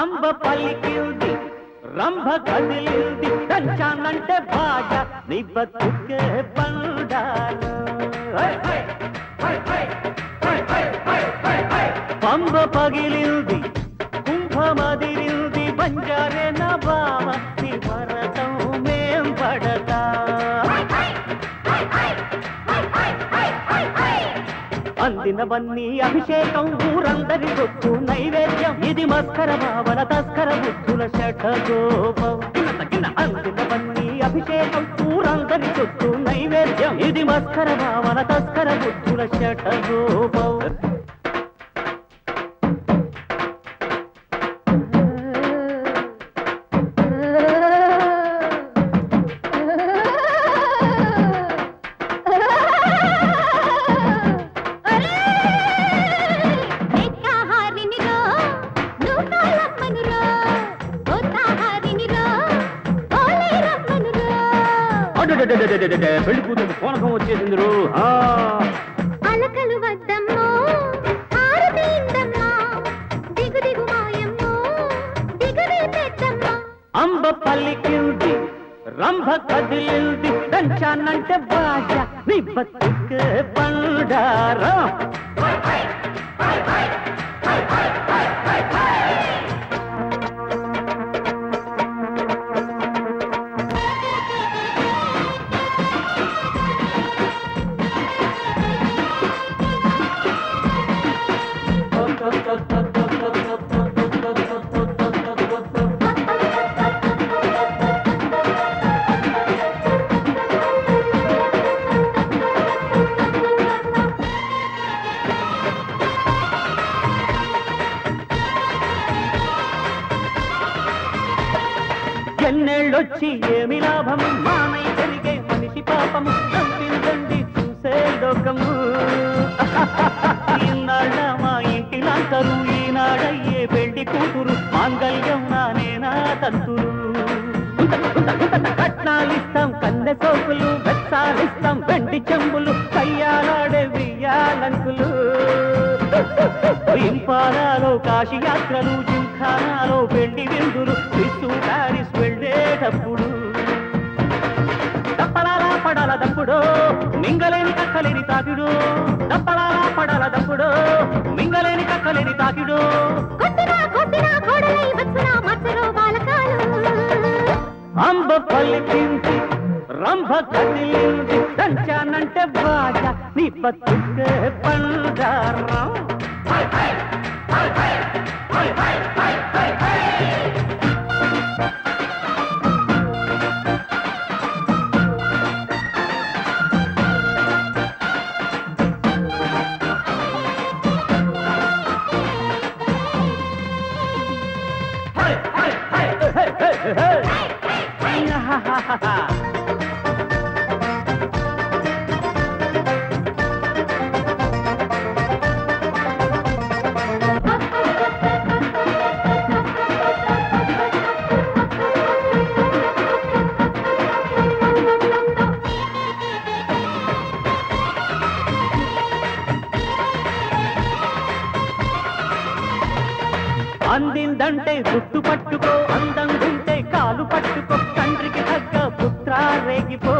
అంబ పలికింది రంభ కదిలింది దంచానంటే బాజ నీ బతుకే బండారు పంబ పగిలింది కుంభమదిలింది బంజారే అందినవన్నీ అభిషేకం ఊరందరి సొత్తు నైవేద్యం. ఇది మస్కర భావన తస్కర బుద్ధుల షఠగోపం అందినవన్నీ అభిషేకం ఊరందరి సొత్తు నైవేద్యం. ఇది మస్కర భావన తస్కర బుద్ధుల షఠగోపం పెళ్ళి కూతురు పూనకం వచ్చేసింది రో. అలకలు వద్దమ్మో దిగు దిగు మాయమ్మో దిగవే పెద్దమ్మా అంబ పల్లికింది రంభ కదిలింది దంచానంటే బాజ నీ బతుకే ఎన్నేళ్ళొచ్చి ఏమి లాభము? మానై జరిగే మనిషి పాపము. చంపిందండి చూసే లోకము. ఇన్నాళ్ళ మా ఇంటి లాంతరు ఈనాడయ్యే పెళ్ళి కూతురు మాంగళ్యం నానేనా తంతురు. కట్నాలిస్తాం కన్నె సోకులు వెచ్చాలిస్తాం వెండి చెంబులు కయ్యాలాడే వియ్యాలంకులు. ఇంపారాలో కాశీ యాత్రలు జింఖానాలో పెళ్ళి విందులు క్రిస్తు ప్యారిస్ వెళ్ళేటప్పుడు దప్పలాలా పడాల దప్పుడు మింగలేని కక్కలేని తాకిడు. దప్పలాలా పడాల దప్పుడు మింగలేని కక్కలేని తాకిడు అంబ పలికింది రంభ కదిలింది. దంచానంటే బాజ నీ బతుకే పండారం అందిందంటే జుట్టు పట్టుకో అందంగుంటే కాలు పట్టుకో. రేగిపో.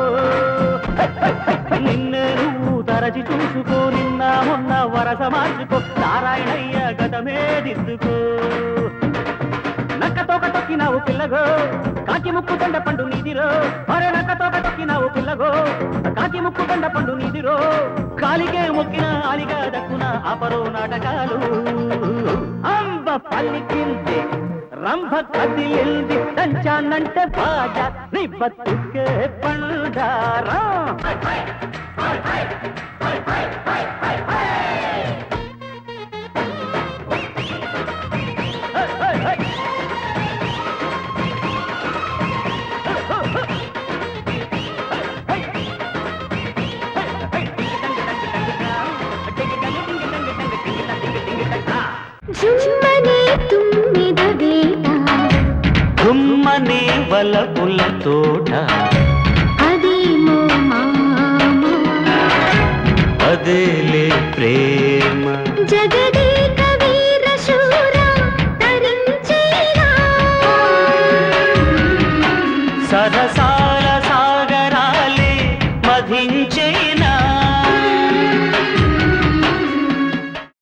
నిన్ను నువ్వు తరచి చూసుకో నిన్న మొన్న వరస మార్చుకో. నారాయణయ్య గతమే దిద్దుకో. నక్కతోక తొక్కినావు పిల్లగో కాకి ముక్కు దండ పండు నీదిరో. అరే నక్కతోక తొక్కినావు పిల్లగో కాకి ముక్కు దండ పండు నీదిరో. కాలికే మొక్కిన ఆలిగా దక్కున అపరో నాటకాలు. అంబ పల్లికింది. రంభ ಕದಿಯಲ್ಲಿ ಸಂಚಾನಂತೆ ಬಾಜ ನಿಬ್ಬತ್ತಕ್ಕೆ ಪಂಡಾರ గుమ్మనే వలపుల తోట. అదేమో అదేలే ప్రేమ. జగదే